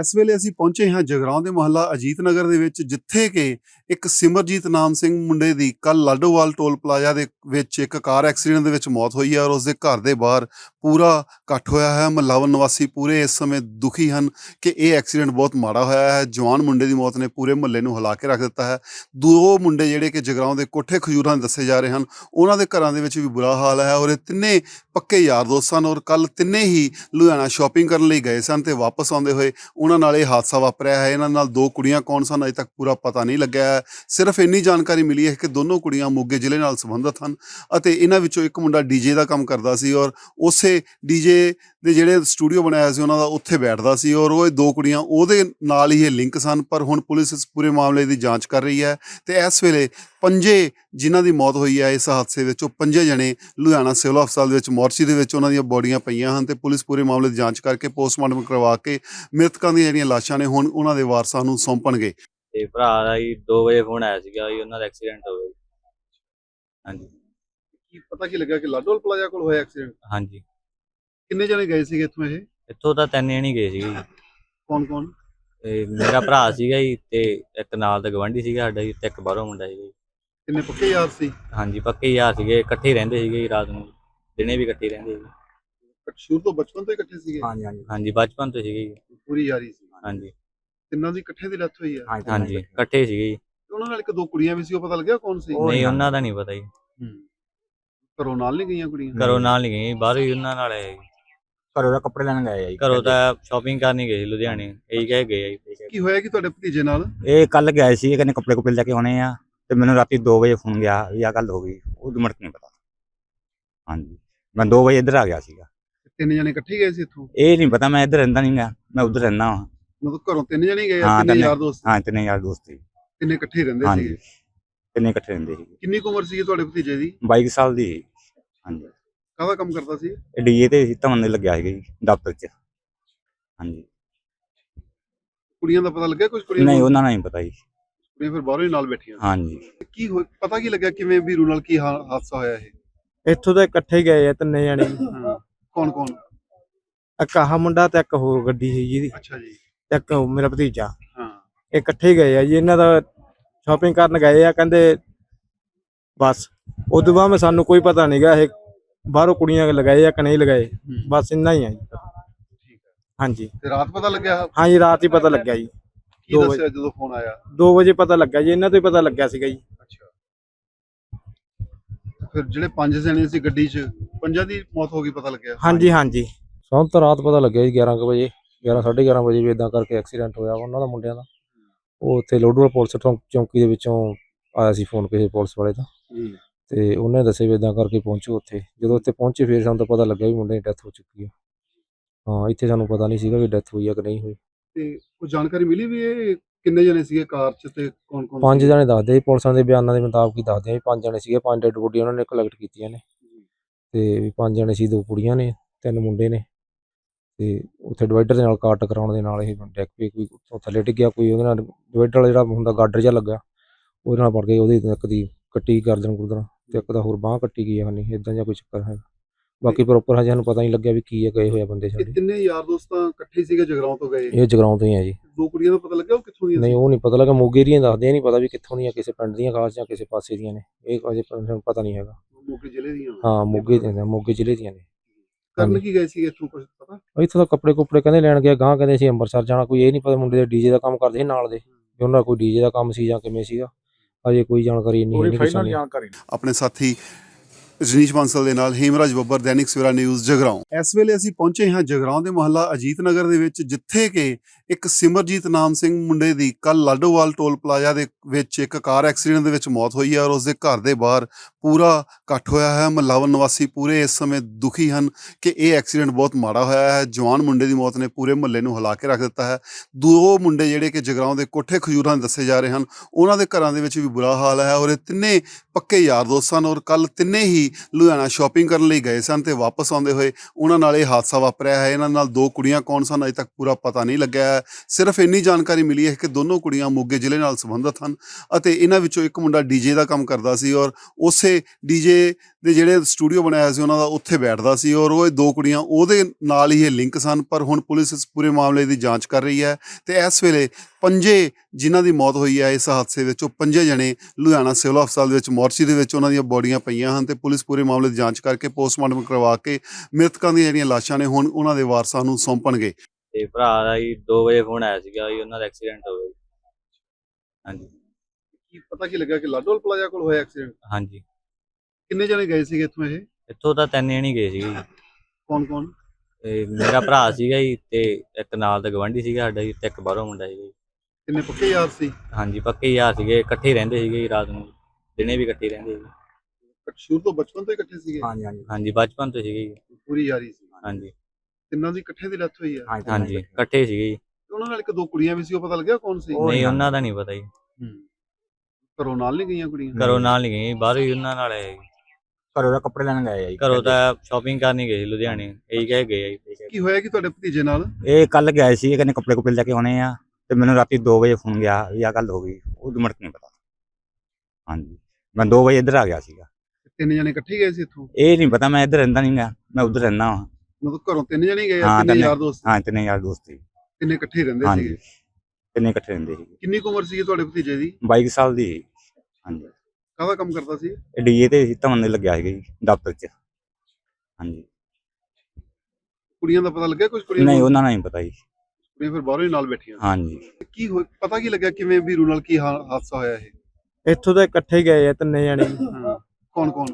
ਇਸ ਵੇਲੇ ਅਸੀਂ ਪਹੁੰਚੇ ਹਾਂ ਜਗਰਾਉਂ ਦੇ ਮੁਹੱਲਾ ਅਜੀਤ ਨਗਰ ਦੇ ਵਿੱਚ, ਜਿੱਥੇ ਕਿ ਇੱਕ ਸਿਮਰਜੀਤ ਨਾਮ ਸਿੰਘ ਮੁੰਡੇ ਦੀ ਕੱਲ ਲਾਡੋਵਾਲ ਟੋਲ ਪਲਾਜ਼ਾ ਦੇ ਵਿੱਚ ਇੱਕ ਕਾਰ ਐਕਸੀਡੈਂਟ ਦੇ ਵਿੱਚ ਮੌਤ ਹੋਈ ਹੈ ਔਰ ਉਸ ਦੇ ਘਰ ਦੇ ਬਾਹਰ ਪੂਰਾ ਇਕੱਠ ਹੋਇਆ ਹੈ। ਮਹੱਲਾਵਨ ਨਿਵਾਸੀ ਪੂਰੇ ਇਸ ਸਮੇਂ ਦੁਖੀ ਹਨ ਕਿ ਇਹ ਐਕਸੀਡੈਂਟ ਬਹੁਤ ਮਾੜਾ ਹੋਇਆ ਹੈ। ਜਵਾਨ ਮੁੰਡੇ ਦੀ ਮੌਤ ਨੇ ਪੂਰੇ ਮਹੱਲੇ ਨੂੰ ਹਿਲਾ ਕੇ ਰੱਖ ਦਿੱਤਾ ਹੈ। ਦੋ ਮੁੰਡੇ ਜਿਹੜੇ ਕਿ ਜਗਰਾਉਂ ਦੇ ਕੋਠੇ ਖਜੂਰਾਂ ਦੇ ਦੱਸੇ ਜਾ ਰਹੇ ਹਨ, ਉਹਨਾਂ ਦੇ ਘਰਾਂ ਦੇ ਵਿੱਚ ਵੀ ਬੁਰਾ ਹਾਲ ਹੈ ਔਰ ਇਹ ਤਿੰਨੇ ਪੱਕੇ ਯਾਰ ਦੋਸਤ ਸਨ ਔਰ ਕੱਲ ਤਿੰਨੇ ਹੀ ਲੁਧਿਆਣਾ ਸ਼ਾਪਿੰਗ ਕਰਨ ਲਈ ਗਏ ਸਨ ਤੇ ਵਾਪਸ ਆਉਂਦੇ ਹੋਏ ਉਹਨਾਂ ਨਾਲ ਇਹ ਹਾਦਸਾ ਵਾਪਰਿਆ ਹੈ। ਇਹਨਾਂ ਨਾਲ ਦੋ ਕੁੜੀਆਂ ਕੌਣ ਸਨ ਅਜੇ ਤੱਕ ਪੂਰਾ ਪਤਾ ਨਹੀਂ ਲੱਗਿਆ ਹੈ। ਸਿਰਫ ਇੰਨੀ ਜਾਣਕਾਰੀ ਮਿਲੀ ਹੈ ਕਿ ਦੋਨੋਂ ਕੁੜੀਆਂ ਮੋਗੇ ਜ਼ਿਲ੍ਹੇ ਨਾਲ ਸੰਬੰਧਿਤ ਹਨ ਅਤੇ ਇਹਨਾਂ ਵਿੱਚੋਂ ਇੱਕ ਮੁੰਡਾ ਡੀਜੇ ਦਾ ਕੰਮ ਕਰਦਾ ਸੀ ਔਰ ਉਸੇ ਡੀਜੇ ਦੇ ਜਿਹੜੇ ਸਟੂਡੀਓ ਬਣਾਇਆ ਸੀ ਉਹਨਾਂ ਦਾ ਉੱਥੇ ਬੈਠਦਾ ਸੀ ਔਰ ਉਹ ਇਹ ਦੋ ਕੁੜੀਆਂ ਉਹਦੇ ਨਾਲ ਹੀ ਇਹ ਲਿੰਕ ਸਨ ਪਰ ਹੁਣ ਪੁਲਿਸ ਇਸ ਪੂਰੇ ਮਾਮਲੇ ਦੀ ਜਾਂਚ ਕਰ ਰਹੀ ਹੈ ਤੇ ਇਸ ਵੇਲੇ ਪੰਜੇ ਜਿਨ੍ਹਾਂ ਦੀ ਮੌਤ ਹੋਈ ਹੈ ਇਸ ਹਾਦਸੇ ਵਿੱਚ ਉਹ ਪੰਜੇ ਜਣੇ ਲੁਧਿਆਣਾ ਸਿਵਲ ਹਸਪਤਾਲ ਦੇ ਵਿੱਚ ਮੋਰਚੀ ਦੇ ਵਿੱਚ ਉਹਨਾਂ ਦੀਆਂ ਬੋਡੀਆਂ ਪਈਆਂ ਹਨ ਤੇ ਪੁਲਿਸ ਪੂਰੇ ਮਾਮਲੇ ਦੀ ਜਾਂਚ ਕਰਕੇ ਪੋਸਟਮਾਰਟਮ ਕਰਵਾ ਕੇ ਮ੍ਰਿਤਕਾਂ ਦੀਆਂ ਜਿਹੜੀਆਂ ਲਾਸ਼ਾਂ ਨੇ ਹੁਣ ਉਹਨਾਂ ਦੇ ਵਾਰਸਾਂ ਨੂੰ ਸੌਂਪਣਗੇ। ਤੇ ਭਰਾ ਦਾ ਜੀ 2 ਵਜੇ ਫੋਨ ਆਇਆ ਸੀਗਾ ਵੀ ਉਹਨਾਂ ਦਾ ਐਕਸੀਡੈਂਟ ਹੋ ਗਿਆ। ਜੀ। ਹਾਂਜੀ। ਕੀ ਪਤਾ ਕੀ ਲੱਗਾ ਕਿ ਲਾਡੋਲ ਪਲਾਜ਼ਾ ਕੋਲ ਹੋਇਆ ਐਕਸੀਡੈਂਟ? ਹਾਂਜੀ। ਕਿੰਨੇ ਜਣੇ ਗਏ ਸੀਗੇ ਇੱਥੋਂ ਇਹ? ਇੱਥੋਂ ਤਾਂ ਤਿੰਨ ਜਣੇ ਗਏ ਸੀਗੇ ਜੀ। ਕੌਣ ਕੌਣ? ਤੇ ਮੇਰਾ ਭਰਾ ਸੀਗਾ ਜੀ ਤੇ ਇੱਕ ਨਾਲ ਦਾ ਗਵੰਡੀ ਸੀਗਾ ਸਾਡਾ ਜੀ ਤੇ ਇੱਕ ਬਾਹਰੋਂ ਮੁੰਡਾ ਸੀਗਾ ਜੀ। ਕਿੰਨੇ ਪੱਕੇ ਯਾਰ ਸੀ? ਹਾਂਜੀ ਪੱਕੇ ਯਾਰ ਸੀਗੇ ਇਕੱਠੇ ਹੀ ਰਹਿੰਦੇ ਸੀਗੇ ਜੀ ਰਾਤ ਨੂੰ। ਦਿਨੇ ਵੀ ਇਕੱਠੇ ਹੀ ਰਹਿੰਦੇ ਸੀ। ਸ਼ੁਰੂ ਤੋਂ ਬਚਪਨ ਤੋਂ ਹੀ ਇਕੱਠੇ ਸੀਗੇ? ਹਾਂਜੀ ਹਾਂਜੀ ਹਾਂਜੀ ਬਚਪਨ ਤੋਂ ਸੀਗੇ ਜੀ। ਪੂਰੀ ਯਾਰੀ ਸੀ। ਹਾਂਜੀ। ਤਿੰਨਾਂ ਦੀ ਇਕੱਠੇ ਦੀ ਡੈਥ ਹੋਈ ਆ? ਹਾਂਜੀ ਇਕੱਠੇ ਸੀਗੇ ਜੀ। ਉਹਨਾਂ ਨਾਲ ਇੱਕ ਦੋ ਕੁੜੀਆਂ ਵੀ ਸੀ ਉਹ ਪਤਾ ਲੱਗਿਆ ਕੌਣ ਸੀ? ਨਹੀਂ ਉਹਨਾਂ ਦਾ ਨਹੀਂ ਪਤਾ ਜੀ। ਹੂੰ। ਘਰੋਂ ਨਾਲ ਨਹੀਂ ਗਈਆਂ ਕੁੜੀਆਂ? ਘਰੋਂ ਨਾਲ ਨਹੀਂ ਜੀ, ਬਾਹਰੋਂ ਹੀ ਉਹਨਾਂ ਨਾਲ ਆਏ ਜੀ। ਘਰੋਂ ਦਾ ਕੱਪੜੇ ਲੈਣ ਗਏ ਆ ਜੀ। ਘਰੋਂ ਤਾਂ ਸ਼ਾਪਿੰਗ ਕਰਨ ਹੀ ਗਏ ਸੀ ਲੁਧਿਆਣੇ। ਇਹੀ ਕਹਿ ਗਏ। ਆ ਜੀ ਕੀ ਹੋਇਆ ਕਿ ਤੁਹਾਡੇ ਭਤੀਜੇ ਨਾਲ? ਇਹ ਕੱਲ ਗਏ ਸੀ ਕਹਿੰਦੇ ਕੱਪੜੇ ਕੁਪੜੇ ਲੈ ਕੇ ਆਉਣੇ ਆ ਤੇ ਮੈਨੂੰ ਰਾਤੀ 2 ਵਜੇ ਫੋਨ ਗਿਆ ਵੀ ਆ ਗੱਲ ਹੋ ਗਈ ਉਹ ਮੁੜ ਕੇ ਨਹੀਂ ਪਤਾ। ਹਾਂਜੀ ਮੈਂ 2 ਵਜੇ ਇੱਧਰ ਆ ਗਿਆ ਸੀਗਾ। ਤਿੰਨ ਜਣੇ ਇਕੱਠੇ ਗਏ ਸੀ ਇੱਥੋਂ? ਇਹ ਨਹੀਂ ਪਤਾ ਮੈਂ ਇੱਧਰ ਰਹਿੰਦਾ ਨਹੀਂਗਾ ਮੈਂ ਉੱਧਰ ਰਹਿੰਦਾ ਹਾਂ ਮਤਲਬ ਘਰੋਂ ਤਿੰਨ ਜਣੇ ਗਏ ਆ ਹਾਂ, ਤਿੰਨੇ ਤਿੰਨੇ। ਯਾਰ ਦੋਸਤ? ਹਾਂ ਤਿੰਨੇ ਯਾਰ ਦੋਸਤ ਸੀ। ਤਿੰਨੇ ਇਕੱਠੇ ਰਹਿੰਦੇ ਹਾਂਜੀ ਸੀਗੇ ਤਿੰਨੇ ਇਕੱਠੇ ਰਹਿੰਦੇ ਸੀ। ਕਿੰਨੀ ਕੁ ਉਮਰ ਸੀ ਤੁਹਾਡੇ ਭਤੀਜੇ ਦੀ? 22 ਸਾਲ ਦੀ ਸੀ। ਹਾਂਜੀ। ਕਾਹਦਾ ਕੰਮ ਕਰਦਾ ਸੀ? ਇਹ ਡੀਏ ਤੇ ਸੀ ਧਮਨ ਦੇ ਲੱਗਿਆ ਸੀਗਾ ਜੀ ਦਫ਼ਤਰ 'ਚ। ਹਾਂਜੀ। ਕੁੜੀਆਂ ਦਾ ਪਤਾ ਲੱਗਿਆ ਕੁਝ ਕੁੜੀਆਂ ਨਹੀਂ ਨੂੰ? ਉਹਨਾਂ ਨੂੰ ਨਹੀਂ ਪਤਾ ਜੀ। ਕੁੜੀਆਂ ਫਿਰ ਬਾਹਰੋਂ ਹੀ ਨਾਲ ਬੈਠੀਆਂ। ਹਾਂਜੀ। ਕੀ ਹੋਇਆ? ਪਤਾ ਕੀ ਲੱਗਿਆ ਕਿਵੇਂ ਵੀਰੂ ਨਾਲ ਕੀ ਹਾ- ਹਾਦਸਾ ਹੋਇਆ ਇਹ? ਇੱਥੋਂ ਤਾਂ ਇਕੱਠੇ ਗਏ ਆ ਤਿੰਨੇ ਜਣੇ। ਕੌਣ ਕੌਣ? ਇੱਕ ਆਹ ਮੁੰਡਾ ਤੇ ਇੱਕ ਹੋਰ ਗੱਡੀ ਸੀ ਜਿਹਦੀ ਅੱਛਾ ਜੀ। ਤੇ ਇੱਕ ਉਹ ਮੇਰਾ ਭਤੀਜਾ। ਹਾਂ। ਇਹ ਇਕੱਠੇ ਗਏ ਆ ਜੀ। ਇਹਨਾਂ ਦਾ ਸ਼ਾਪਿੰਗ ਕਰਨ ਗਏ ਆ ਕਹਿੰਦੇ ਬਸ। ਉਦੋਂ ਬਾਅਦ ਮੈਂ ਸਾਨੂੰ ਕੋਈ ਪਤਾ ਨਹੀਂਗਾ ਇਹ ਬਾਹਰੋਂ ਕੁੜੀਆਂ ਲਗਾਏ ਆ ਕਿ ਨਹੀਂ ਲਗਾਏ। ਬਸ ਇੰਨਾ ਹੀ ਆ ਜੀ। ਠੀਕ ਹੈ ਹਾਂਜੀ। ਤੇ ਰਾਤ ਪਤਾ ਲੱਗਿਆ? ਹਾਂਜੀ ਰਾਤ ਹੀ ਪਤਾ ਲੱਗਿਆ ਜੀ। ਕੀ ਦੋ ਦੱਸਿਆ ਜਦੋਂ ਫੋਨ ਆਇਆ? 2 ਵਜੇ ਪਤਾ ਲੱਗਾ ਜੀ ਇਹਨਾਂ ਤੋਂ ਹੀ ਪਤਾ ਲੱਗਿਆ ਸੀਗਾ ਜੀ। ਅੱਛਾ। ਫਿਰ ਜਿਹੜੇ ਪੰਜ ਜਣੇ ਸੀ ਗੱਡੀ 'ਚ ਪੰਜਾਂ ਦੀ ਮੌਤ ਹੋ ਗਈ ਪਤਾ ਲੱਗਿਆ? ਹਾਂਜੀ ਹਾਂਜੀ। ਸਾਨੂੰ ਤਾਂ ਰਾਤ ਪਤਾ ਲੱਗਿਆ ਜੀ 11 ਕੁ ਵਜੇ 11 11:30 ਵਜੇ ਵੀ ਇਦਾਂ ਕਰਕੇ ਐਕਸੀਡੈਂਟ ਹੋਇਆ ਉਹਨਾਂ ਦਾ ਮੁੰਡਿਆਂ ਦਾ। ਉਹ ਉੱਥੇ ਲੋਡੂਵਾਲ ਪੁਲਿਸ ਚੌਂ- ਚੌਂਕੀ ਦੇ ਵਿੱਚੋਂ ਆਇਆ ਸੀ ਫੋਨ ਕਿਸੇ ਪੁਲਿਸ ਵਾਲੇ ਦਾ। ਹੂੰ। ਤੇ ਉਹਨੇ ਦੱਸਿਆ ਵੀ ਇਦਾਂ ਕਰਕੇ ਪਹੁੰਚੋ ਉੱਥੇ। ਜਦੋਂ ਉੱਥੇ ਪਹੁੰਚੇ ਫਿਰ ਸਾਨੂੰ ਤਾਂ ਪਤਾ ਲੱਗਿਆ ਵੀ ਮੁੰਡੇ ਦੀ ਡੈਥ ਹੋ ਚੁੱਕੀ ਹੈ ਹਾਂ ਇੱਥੇ ਸਾਨੂੰ ਪਤਾ ਨਹੀਂ ਸੀਗਾ ਵੀ ਡੈਥ ਹੋਈ ਆ ਕਿ ਨਹੀਂ ਹੋਈ। ਤੇ ਕੋਈ ਜਾਣਕਾਰੀ ਮਿਲੀ ਵੀ ਇਹ ਕਿੰਨੇ ਜਣੇ ਸੀਗੇ ਕਾਰ 'ਚ ਤੇ ਕੌਣ ਕੌਣ ਪੰਜ ਜਣੇ ਦੱਸਦੇ ਸੀ ਪੁਲਿਸਾਂ ਦੇ ਬਿਆਨਾਂ ਦੇ ਮੁਤਾਬਕ ਹੀ ਦੱਸਦੇ ਆ ਵੀ ਪੰਜ ਜਣੇ ਸੀਗੇ ਪੰਜ ਡੈਡ ਬੋਡੀ ਉਹਨਾਂ ਨੇ ਕਲੈਕਟ ਕੀਤੀਆਂ ਨੇ। ਤੇ ਵੀ ਪੰਜ ਜਣੇ ਸੀ ਦੋ ਕੁੜੀਆਂ ਨੇ ਤਿੰਨ ਮੁੰਡੇ ਨੇ। ਤੇ ਉੱਥੇ ਡਿਵਾਈਡਰ ਦੇ ਨਾਲ ਕਾਰ ਟਕਰਾਉਣ ਦੇ ਨਾਲ ਇਹ ਡੈਕ ਪੇ ਕੋਈ ਉੱਥੋਂ ਥੱਲੇ ਡਿੱਗਿਆ ਕੋਈ ਉਹਦੇ ਨਾਲ ਡਿਵਾਈਡਰ ਵਾਲਾ ਜਿਹੜਾ ਹੁੰਦਾ ਗਾਡਰ ਜਿਹਾ ਲੱਗਾ ਉਹਦੇ ਨਾਲ ਪੜ ਗਈ ਉਹਦੀ ਇੱਕ ਦੀ ਕੱਟੀ ਗਰਦਨ ਗੁਰਦਨ। ਤੇ ਇੱਕ ਦਾ ਹੋਰ ਬਾਹ ਕੱਟੀ ਗਈ ਹੈ ਨਹੀਂ ਇਦਾਂ ਜਿਹਾ ਕੋਈ ਚੱਕਰ ਹੈ ਬਾਕੀ ਪ੍ਰੋਪਰ ਹਜੇ ਸਾਨੂੰ ਪਤਾ ਨਹੀਂ ਲੱਗਿਆ ਵੀ ਕੀ ਹੈ ਗਏ ਹੋਏ ਆ ਬੰਦੇ ਇਹ ਸਾਡੇ ਤਿੰਨੇ ਯਾਰ ਦੋਸਤਾਂ ਇਕੱਠੇ ਸੀਗੇ ਜਗਰਾਉਂ ਤੋਂ ਗਏ? ਇਹ ਜਗਰਾਉਂ ਤੋਂ ਹੀ ਆ ਜੀ। ਦੋ ਕੁੜੀਆਂ ਦਾ ਪਤਾ ਲੱਗਿਆ ਉਹ ਕਿੱਥੋਂ ਦੀਆਂ ਨਹੀਂ ਉਹ ਨਹੀਂ ਪਤਾ ਲੱਗਾ ਮੋਗੇ ਦੀਆਂ ਦੱਸਦੇ ਨਹੀਂ ਪਤਾ ਵੀ ਕਿੱਥੋਂ ਦੀਆਂ ਕਿਸੇ ਪਿੰਡ ਦੀਆਂ ਖਾਸ ਜਾਂ ਕਿਸੇ ਪਾਸੇ ਦੀਆਂ ਨੇ। ਇਹ ਅਜੇ ਸਾਨੂੰ ਪਤਾ ਨਹੀਂ ਹੈਗਾ। ਸੀ ਮੋਗੇ ਜ਼ਿਲ੍ਹੇ ਦੀਆਂ? ਹਾਂ ਮੋਗੇ ਦੀਆਂ ਨੇ, ਮੋਗੇ ਜ਼ਿਲ੍ਹੇ ਦੀਆਂ ਨੇ। ਕਰਨ ਕੀ ਗਏ ਸੀਗੇ ਇੱਥੋਂ ਕੁਝ ਪਤਾ? ਇੱਥੋਂ ਤਾਂ ਕੱਪੜੇ ਕੁਪੜੇ ਕਹਿੰਦੇ ਲੈਣ ਗਿਆ ਗਾਂ ਕਹਿੰਦੇ ਸੀ ਅੰਮ੍ਰਿਤਸਰ ਜਾਣਾ ਕੋਈ ਇਹ ਨਹੀਂ ਪਤਾ ਮੁੰਡੇ ਦੇ ਡੀਜੇ ਦਾ ਕੰਮ ਕਰਦੇ ਸੀ ਨਾਲ ਦੇ ਵੀ ਉਹਨਾਂ ਦਾ ਕੋਈ ਡੀਜੇ ਦਾ ਕੰਮ ਸੀ ਜਾਂ ਕਿਵੇਂ ਸੀਗਾ। ਅਜੇ ਕੋਈ ਜਾਣਕਾਰੀ ਨਹੀਂ ਹੈ ਕਿਸੇ ਨੂੰ। ਆਪਣੇ ਸਾਥੀ ਰਜਨੀਸ਼ ਬਾਂਸਲ ਦੇ ਨਾਲ ਹੇਮਰਾਜ ਬੱਬਰ, ਦੈਨਿਕ ਸਵੇਰਾ ਨਿਊਜ਼, ਜਗਰਾਉਂ। ਇਸ ਵੇਲੇ ਅਸੀਂ ਪਹੁੰਚੇ ਹਾਂ ਜਗਰਾਉਂ ਦੇ ਮੁਹੱਲਾ ਅਜੀਤ ਨਗਰ ਦੇ ਵਿੱਚ, ਜਿੱਥੇ ਕਿ ਇੱਕ ਸਿਮਰਜੀਤ ਨਾਮ ਸਿੰਘ ਮੁੰਡੇ ਦੀ ਕੱਲ ਲਾਡੋਵਾਲ ਟੋਲ ਪਲਾਜ਼ਾ ਦੇ ਵਿੱਚ ਇੱਕ ਕਾਰ ਐਕਸੀਡੈਂਟ ਦੇ ਵਿੱਚ ਮੌਤ ਹੋਈ ਹੈ ਔਰ ਉਸ ਦੇ ਘਰ ਦੇ ਬਾਹਰ ਪੂਰਾ ਇਕੱਠ ਹੋਇਆ ਹੈ। ਮਹੱਲਾਵਨ ਨਿਵਾਸੀ ਪੂਰੇ ਇਸ ਸਮੇਂ ਦੁਖੀ ਹਨ ਕਿ ਇਹ ਐਕਸੀਡੈਂਟ ਬਹੁਤ ਮਾੜਾ ਹੋਇਆ ਹੈ। ਜਵਾਨ ਮੁੰਡੇ ਦੀ ਮੌਤ ਨੇ ਪੂਰੇ ਮੁਹੱਲੇ ਨੂੰ ਹਿਲਾ ਕੇ ਰੱਖ ਦਿੱਤਾ ਹੈ। ਦੋ ਮੁੰਡੇ ਜਿਹੜੇ ਕਿ ਜਗਰਾਉਂ ਦੇ ਕੋਠੇ ਖਜੂਰਾਂ ਦੱਸੇ ਜਾ ਰਹੇ ਹਨ, ਉਹਨਾਂ ਦੇ ਘਰਾਂ ਦੇ ਵਿੱਚ ਵੀ ਬੁਰਾ ਹਾਲ ਹੈ ਔਰ ਇਹ ਤਿੰਨੇ ਪੱਕੇ ਯਾਰ ਦੋਸਤ ਸਨ ਔਰ ਕੱਲ ਤਿੰਨੇ ਹੀ ਜੀ ਲੁਧਿਆਣਾ ਸ਼ਾਪਿੰਗ ਕਰਨ ਲਈ ਗਏ ਸਨ ਤੇ ਵਾਪਸ ਆਉਂਦੇ ਹੋਏ ਉਹਨਾਂ ਨਾਲ ਇਹ ਹਾਦਸਾ ਵਾਪਰਿਆ ਹੈ। ਇਹਨਾਂ ਨਾਲ ਦੋ ਕੁੜੀਆਂ ਕੌਣ ਸਨ ਅਜੇ ਤੱਕ ਪੂਰਾ ਪਤਾ ਨਹੀਂ ਲੱਗਿਆ ਹੈ। ਸਿਰਫ ਇੰਨੀ ਜਾਣਕਾਰੀ ਮਿਲੀ ਹੈ ਕਿ ਦੋਨੋਂ ਕੁੜੀਆਂ ਮੋਗੇ ਜ਼ਿਲ੍ਹੇ ਨਾਲ ਸੰਬੰਧਿਤ ਹਨ ਅਤੇ ਇਹਨਾਂ ਵਿੱਚੋਂ ਇੱਕ ਮੁੰਡਾ ਡੀਜੇ ਦਾ ਕੰਮ ਕਰਦਾ ਸੀ ਔਰ ਉਸੇ ਡੀਜੇ ਦੇ ਜਿਹੜੇ ਸਟੂਡੀਓ ਬਣਾਇਆ ਸੀ ਉਹਨਾਂ ਦਾ ਉੱਥੇ ਬੈਠਦਾ ਸੀ ਔਰ ਉਹ ਇਹ ਦੋ ਕੁੜੀਆਂ ਉਹਦੇ ਨਾਲ ਹੀ ਇਹ ਲਿੰਕ ਸਨ ਪਰ ਹੁਣ ਪੁਲਿਸ ਇਸ ਪੂਰੇ ਮਾਮਲੇ ਦੀ ਜਾਂਚ ਕਰ ਰਹੀ ਹੈ ਤੇ ਇਸ ਵੇਲੇ ਪੰਜੇ ਜਿਨ੍ਹਾਂ ਦੀ ਮੌਤ ਹੋਈ ਹੈ ਇਸ ਹਾਦਸੇ ਵਿੱਚ ਉਹ ਪੰਜੇ ਜਣੇ ਲੁਧਿਆਣਾ ਸਿਵਲ ਹਸਪਤਾਲ ਦੇ ਵਿੱਚ ਮੋਰਚੀ ਦੇ ਵਿੱਚ ਉਹਨਾਂ ਦੀਆਂ ਬੋਡੀਆਂ ਪਈਆਂ ਹਨ ਤੇ ਪੁਲਿਸ ਪੂਰੇ ਮਾਮਲੇ ਦੀ ਜਾਂਚ ਕਰਕੇ ਪੋਸਟਮਾਰਟਮ ਕਰਵਾ ਕੇ ਮ੍ਰਿਤਕਾਂ ਦੀਆਂ ਜਿਹੜੀਆਂ ਲਾਸ਼ਾਂ ਨੇ ਹੁਣ ਉਹਨਾਂ ਦੇ ਵਾਰਸਾਂ ਨੂੰ ਸੌਂਪਣਗੇ। ਤੇ ਭਰਾ ਦਾ ਜੀ 2 ਵਜੇ ਫੋਨ ਆਇਆ ਸੀਗਾ ਜੀ ਉਹਨਾਂ ਦਾ ਐਕਸੀਡੈਂਟ ਹੋ ਗਿਆ। ਜੀ ਹਾਂਜੀ। ਕੀ ਪਤਾ ਕੀ ਲੱਗਾ ਕਿ ਲਾਡੋਲ ਪਲਾਜ਼ਾ ਕੋਲ ਹੋਇਆ ਐਕਸੀਡੈਂਟ? ਹਾਂਜੀ। ਕਿੰਨੇ ਜਣੇ ਗਏ ਸੀਗੇ ਇੱਥੋਂ ਇਹ? ਇੱਥੋਂ ਤਾਂ ਤਿੰਨ ਜਣੇ ਗਏ ਸੀਗੇ ਜੀ। ਕੌਣ ਕੌਣ? ਤੇ ਮੇਰਾ ਭਰਾ ਸੀਗਾ ਜੀ ਤੇ ਇੱਕ ਨਾਲ ਦਾ ਗਵਾਂਢੀ ਸੀਗਾ ਸਾਡਾ ਜੀ ਤੇ ਇੱਕ ਬਾਹਰੋਂ ਮੁੰਡਾ ਸੀਗਾ ਜੀ। ਕਿੰਨੇ ਪੱਕੇ ਯਾਰ ਸੀ? ਹਾਂਜੀ ਪੱਕੇ ਯਾਰ ਸੀਗੇ ਇਕੱਠੇ ਹੀ ਰਹਿੰਦੇ ਸੀਗੇ ਜੀ ਰਾਤ ਨੂੰ। ਦਿਨੇ ਵੀ ਇਕੱਠੇ ਹੀ ਰਹਿੰਦੇ ਸੀ। ਸ਼ੁਰੂ ਤੋਂ ਬਚਪਨ ਤੋਂ ਹੀ ਇਕੱਠੇ ਸੀਗੇ? ਹਾਂਜੀ ਹਾਂਜੀ ਹਾਂਜੀ ਬਚਪਨ ਤੋਂ ਸੀਗੇ ਜੀ। ਪੂਰੀ ਯਾਰੀ ਸੀ। ਹਾਂਜੀ। ਤਿੰਨਾਂ ਦੀ ਇਕੱਠੇ ਦੀ ਡੈਥ ਹੋਈ ਹੈ ਹਾਂਜੀ ਇਕੱਠੇ ਸੀਗੇ ਜੀ। ਤੇ ਉਹਨਾਂ ਨਾਲ ਇੱਕ ਦੋ ਕੁੜੀਆਂ ਵੀ ਸੀ ਉਹ ਪਤਾ ਲੱਗਿਆ ਕੌਣ ਸੀ? ਨਹੀਂ ਉਹਨਾਂ ਦਾ ਨਹੀਂ ਪਤਾ ਜੀ। ਹੂੰ। ਘਰੋਂ ਨਾਲ ਨਹੀਂ ਗਈਆਂ ਕੁੜੀਆਂ? ਘਰੋਂ ਨਾਲ ਨਹੀਂ ਗਏ ਜੀ, ਬਾਹਰੋਂ ਹੀ ਉਹਨਾਂ ਨਾਲ ਆਏ ਜੀ। ਘਰੋਂ ਦਾ ਕੱਪੜੇ ਲੈਣ ਗਏ ਆ ਜੀ। ਘਰੋਂ ਤਾਂ ਸ਼ਾਪਿੰਗ ਕਰਨ ਹੀ ਗਏ ਸੀ ਲੁਧਿਆਣੇ। ਇਹੀ ਕਹਿ ਗਏ। ਆ ਜੀ ਕੀ ਹੋਇਆ ਕਿ ਤੁਹਾਡੇ ਭਤੀਜੇ ਨਾਲ? ਇਹ ਕੱਲ ਗਏ ਸੀ ਕਹਿੰਦੇ ਕੱਪੜੇ ਕੁਪੜੇ ਲੈ ਕੇ ਆਉਣੇ ਆ ਤੇ ਮੈਨੂੰ ਰਾਤੀ 2 ਵਜੇ ਫੋਨ ਗਿਆ ਵੀ ਆਹ ਗੱਲ ਹੋ ਗਈ ਉਹ ਮੁੜ ਕੇ ਨਹੀਂ ਪਤਾ। ਹਾਂਜੀ ਮੈਂ 2 ਵਜੇ ਇੱਧਰ ਆ ਗਿਆ ਸੀਗਾ। ਤਿੰਨ ਜਣੇ ਇਕੱਠੇ ਗਏ ਸੀ ਇੱਥੋਂ? ਇਹ ਨਹੀਂ ਪਤਾ ਮੈਂ ਇੱਧਰ ਰਹਿੰਦਾ ਨਹੀਂਗਾ ਮੈਂ ਉੱਧਰ ਰਹਿੰਦਾ ਹਾਂ ਮਤਲਬ ਘਰੋਂ ਤਿੰਨ ਜਣੇ ਗਏ ਆ ਹਾਂ, ਤਿੰਨੇ ਤਿੰਨੇ। ਯਾਰ ਦੋਸਤ? ਹਾਂ ਤਿੰਨੇ ਯਾਰ ਦੋਸਤ ਸੀ। ਤਿੰਨੇ ਇਕੱਠੇ ਰਹਿੰਦੇ ਹਾਂਜੀ ਸੀਗੇ ਤਿੰਨੇ ਇਕੱਠੇ ਰਹਿੰਦੇ ਸੀ ਕਿੰਨੀ ਕੁ ਉਮਰ ਸੀ ਤੁਹਾਡੇ ਭਤੀਜੇ ਦੀ? 22 ਸਾਲ ਦੀ ਸੀ। ਹਾਂਜੀ। ਕਾਹਦਾ ਕੰਮ ਕਰਦਾ ਸੀ? ਇਹ ਡੀਏ ਤੇ ਸੀ ਧਮਨ ਦੇ ਲੱਗਿਆ ਸੀਗਾ ਜੀ ਦਫ਼ਤਰ 'ਚ। ਹਾਂਜੀ। ਕੁੜੀਆਂ ਦਾ ਪਤਾ ਲੱਗਿਆ ਕੁਝ ਕੁੜੀਆਂ ਨਹੀਂ? ਉਹਨਾਂ ਨੂੰ ਨਹੀਂ ਪਤਾ ਜੀ। ਕੁੜੀਆਂ ਫਿਰ ਬਾਹਰੋਂ ਹੀ ਨਾਲ ਬੈਠੀਆਂ। ਹਾਂਜੀ। ਕੀ ਹੋਇਆ ਪਤਾ ਕੀ ਲੱਗਿਆ ਕਿਵੇਂ ਵੀਰੂ ਨਾਲ ਕੀ ਹਾ- ਹਾਦਸਾ ਹੋਇਆ ਇਹ? ਇੱਥੋਂ ਤਾਂ ਇਕੱਠੇ ਗਏ ਆ ਤਿੰਨੇ ਜਣੇ। ਕੌਣ ਕੌਣ?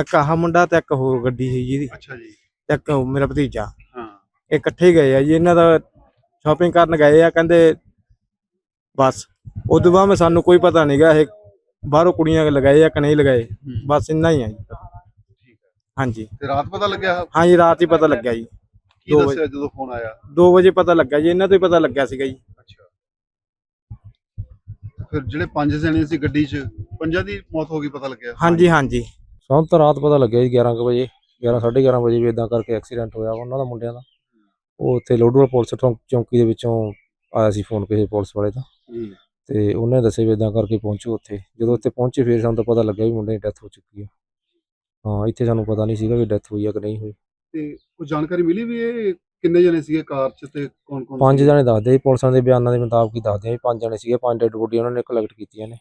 ਇੱਕ ਆਹ ਮੁੰਡਾ ਤੇ ਇੱਕ ਹੋਰ ਗੱਡੀ ਸੀ ਜਿਹਦੀ ਅੱਛਾ ਜੀ। ਤੇ ਇੱਕ ਉਹ ਮੇਰਾ ਭਤੀਜਾ। ਹਾਂ। ਇਹ ਇਕੱਠੇ ਗਏ ਆ ਜੀ ਇਹਨਾਂ ਦਾ ਸ਼ਾਪਿੰਗ ਕਰਨ ਗਏ ਆ ਕਹਿੰਦੇ ਬਸ। ਉਦੋਂ ਬਾਅਦ ਮੈਂ ਸਾਨੂੰ ਕੋਈ ਪਤਾ ਨਹੀਂਗਾ ਇਹ ਬਾਹਰੋਂ ਕੁੜੀਆਂ ਲਗਾਏ ਆ ਕਿ ਨਹੀਂ ਲਗਾਏ। ਬਸ ਇੰਨਾ ਹੀ ਆ ਜੀ। ਠੀਕ ਹੈ ਹਾਂਜੀ। ਤੇ ਰਾਤ ਪਤਾ ਲੱਗਿਆ? ਹਾਂਜੀ ਰਾਤ ਹੀ ਪਤਾ ਲੱਗਿਆ ਜੀ। ਕੀ ਦੋ ਦੱਸਿਆ ਜਦੋਂ ਫੋਨ ਆਇਆ? 2 ਵਜੇ ਪਤਾ ਲੱਗਾ ਜੀ ਇਹਨਾਂ ਤੋਂ ਹੀ ਪਤਾ ਲੱਗਿਆ ਸੀਗਾ ਜੀ। ਅੱਛਾ। ਫਿਰ ਜਿਹੜੇ ਪੰਜ ਜਣੇ ਸੀ ਗੱਡੀ 'ਚ ਪੰਜਾਂ ਦੀ ਮੌਤ ਹੋ ਗਈ ਪਤਾ ਲੱਗਿਆ? ਹਾਂਜੀ ਹਾਂਜੀ। ਸਾਨੂੰ ਤਾਂ ਰਾਤ ਪਤਾ ਲੱਗਿਆ ਜੀ 11 ਕੁ ਵਜੇ 11 11:30 ਵਜੇ ਵੀ ਇਦਾਂ ਕਰਕੇ ਐਕਸੀਡੈਂਟ ਹੋਇਆ ਵਾ ਉਹਨਾਂ ਦਾ ਮੁੰਡਿਆਂ ਦਾ। ਉਹ ਉੱਥੇ ਲੋਡੂਵਾਲ ਪੁਲਿਸ ਚੌਂਕ- ਚੌਂਕੀ ਦੇ ਵਿੱਚੋਂ ਆਇਆ ਸੀ ਫੋਨ ਕਿਸੇ ਪੁਲਿਸ ਵਾਲੇ ਦਾ। ਤੇ ਉਹਨੇ ਦੱਸਿਆ ਵੀ ਇਦਾਂ ਕਰਕੇ ਪਹੁੰਚੋ ਉੱਥੇ। ਜਦੋਂ ਉੱਥੇ ਪਹੁੰਚੇ ਫਿਰ ਸਾਨੂੰ ਤਾਂ ਪਤਾ ਲੱਗਿਆ ਵੀ ਮੁੰਡੇ ਦੀ ਡੈਥ ਹੋ ਚੁੱਕੀ ਹੈ ਹਾਂ ਇੱਥੇ ਸਾਨੂੰ ਪਤਾ ਨਹੀਂ ਸੀਗਾ ਵੀ ਡੈਥ ਹੋਈ ਆ ਕਿ ਨਹੀਂ ਹੋਈ। ਤੇ ਕੋਈ ਜਾਣਕਾਰੀ ਮਿਲੀ ਵੀ ਇਹ ਕਿੰਨੇ ਜਣੇ ਸੀਗੇ ਕਾਰ 'ਚ ਤੇ ਕੌਣ ਕੌਣ ਪੰਜ ਜਣੇ ਦੱਸਦੇ ਸੀ ਪੁਲਿਸਾਂ ਦੇ ਬਿਆਨਾਂ ਦੇ ਮੁਤਾਬਕ ਹੀ ਦੱਸਦੇ ਆ ਵੀ ਪੰਜ ਜਣੇ ਸੀਗੇ ਪੰਜ ਡੈਡ ਬੋਡੀ ਉਹਨਾਂ ਨੇ ਕਲੈਕਟ ਕੀਤੀਆਂ ਨੇ।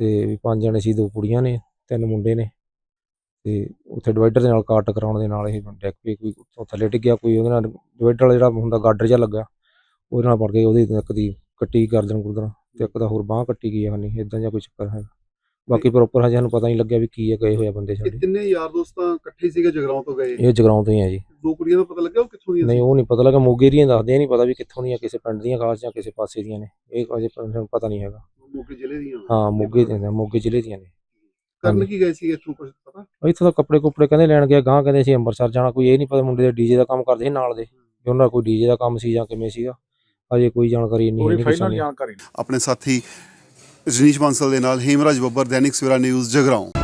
ਤੇ ਵੀ ਪੰਜ ਜਣੇ ਸੀ ਦੋ ਕੁੜੀਆਂ ਨੇ ਤਿੰਨ ਮੁੰਡੇ ਨੇ। ਤੇ ਉੱਥੇ ਡਿਵਾਈਡਰ ਦੇ ਨਾਲ ਕਾਰ ਟਕਰਾਉਣ ਦੇ ਨਾਲ ਇਹ ਡੈਕ ਵੀ ਕੋਈ ਉੱਥੋਂ ਥੱਲੇ ਡਿੱਗਿਆ ਕੋਈ ਉਹਦੇ ਨਾਲ ਡਿਵਾਈਡਰ ਵਾਲਾ ਜਿਹੜਾ ਹੁੰਦਾ ਗਾਡਰ ਜਿਹਾ ਲੱਗਾ ਉਹਦੇ ਨਾਲ ਪੜ ਕੇ ਉਹਦੀ ਇੱਕ ਦੀ ਕੱਟੀ ਗਰਦਨ ਗੁਰਦਨ। ਤੇ ਇੱਕ ਦਾ ਹੋਰ ਬਾਹ ਕੱਟੀ ਗਈ ਹੈ ਨਹੀਂ ਇਦਾਂ ਜਿਹਾ ਕੋਈ ਚੱਕਰ ਹੈ ਬਾਕੀ ਪ੍ਰੋਪਰ ਹਜੇ ਸਾਨੂੰ ਪਤਾ ਨਹੀਂ ਲੱਗਿਆ ਵੀ ਕੀ ਹੈ ਗਏ ਹੋਏ ਆ ਬੰਦੇ ਇਹ ਸਾਡੇ ਤਿੰਨੇ ਯਾਰ ਦੋਸਤਾਂ ਇਕੱਠੇ ਸੀਗੇ ਜਗਰਾਉਂ ਤੋਂ ਗਏ? ਇਹ ਜਗਰਾਉਂ ਤੋਂ ਹੀ ਆ ਜੀ। ਦੋ ਕੁੜੀਆਂ ਦਾ ਪਤਾ ਲੱਗਿਆ ਉਹ ਕਿੱਥੋਂ ਦੀਆਂ ਨਹੀਂ ਉਹ ਨਹੀਂ ਪਤਾ ਲੱਗਾ ਮੋਗੇ ਦੀਆਂ ਦੱਸਦੇ ਨਹੀਂ ਪਤਾ ਵੀ ਕਿੱਥੋਂ ਦੀਆਂ ਕਿਸੇ ਪਿੰਡ ਦੀਆਂ ਖਾਸ ਜਾਂ ਕਿਸੇ ਪਾਸੇ ਦੀਆਂ ਨੇ। ਇਹ ਅਜੇ ਸਾਨੂੰ ਪਤਾ ਨਹੀਂ ਹੈਗਾ। ਮੋਗੇ ਜ਼ਿਲ੍ਹੇ ਦੀਆਂ? ਹਾਂ ਮੋਗੇ ਦੀਆਂ ਨੇ, ਮੋਗੇ ਜ਼ਿਲ੍ਹੇ ਦੀਆਂ ਨੇ। ਕਰਨ ਹਾਂਜੀ। ਕੀ ਗਏ ਸੀ ਇੱਥੋਂ ਕੁਝ ਪਤਾ? ਇੱਥੋਂ ਤਾਂ ਕੱਪੜੇ ਕੁਪੜੇ ਕਹਿੰਦੇ ਲੈਣ ਗਿਆ ਗਾਂ ਕਹਿੰਦੇ ਸੀ ਅੰਮ੍ਰਿਤਸਰ ਜਾਣਾ ਕੋਈ ਇਹ ਨਹੀਂ ਪਤਾ ਮੁੰਡੇ ਦੇ ਡੀਜੇ ਦਾ ਕੰਮ ਕਰਦੇ ਸੀ ਨਾਲ ਦੇ ਵੀ ਉਹਨਾਂ ਦਾ ਕੋਈ ਡੀਜੇ ਦਾ ਕੰਮ ਸੀ ਜਾਂ ਕਿਵੇਂ ਸੀਗਾ। ਅਜੇ ਕੋਈ ਜਾਣਕਾਰੀ ਨਹੀਂ ਹੈ ਕਿਸੇ ਨੂੰ ਆਪਣੇ ਸਾਥੀ ਰਜਨੀਸ਼ ਬਾਂਸਲ ਦੇ ਨਾਲ ਹੇਮਰਾਜ ਬੱਬਰ ਦੈਨਿਕ ਸਵੇਰਾ ਨਿਊਜ਼ ਜਗਰਾਉਂ।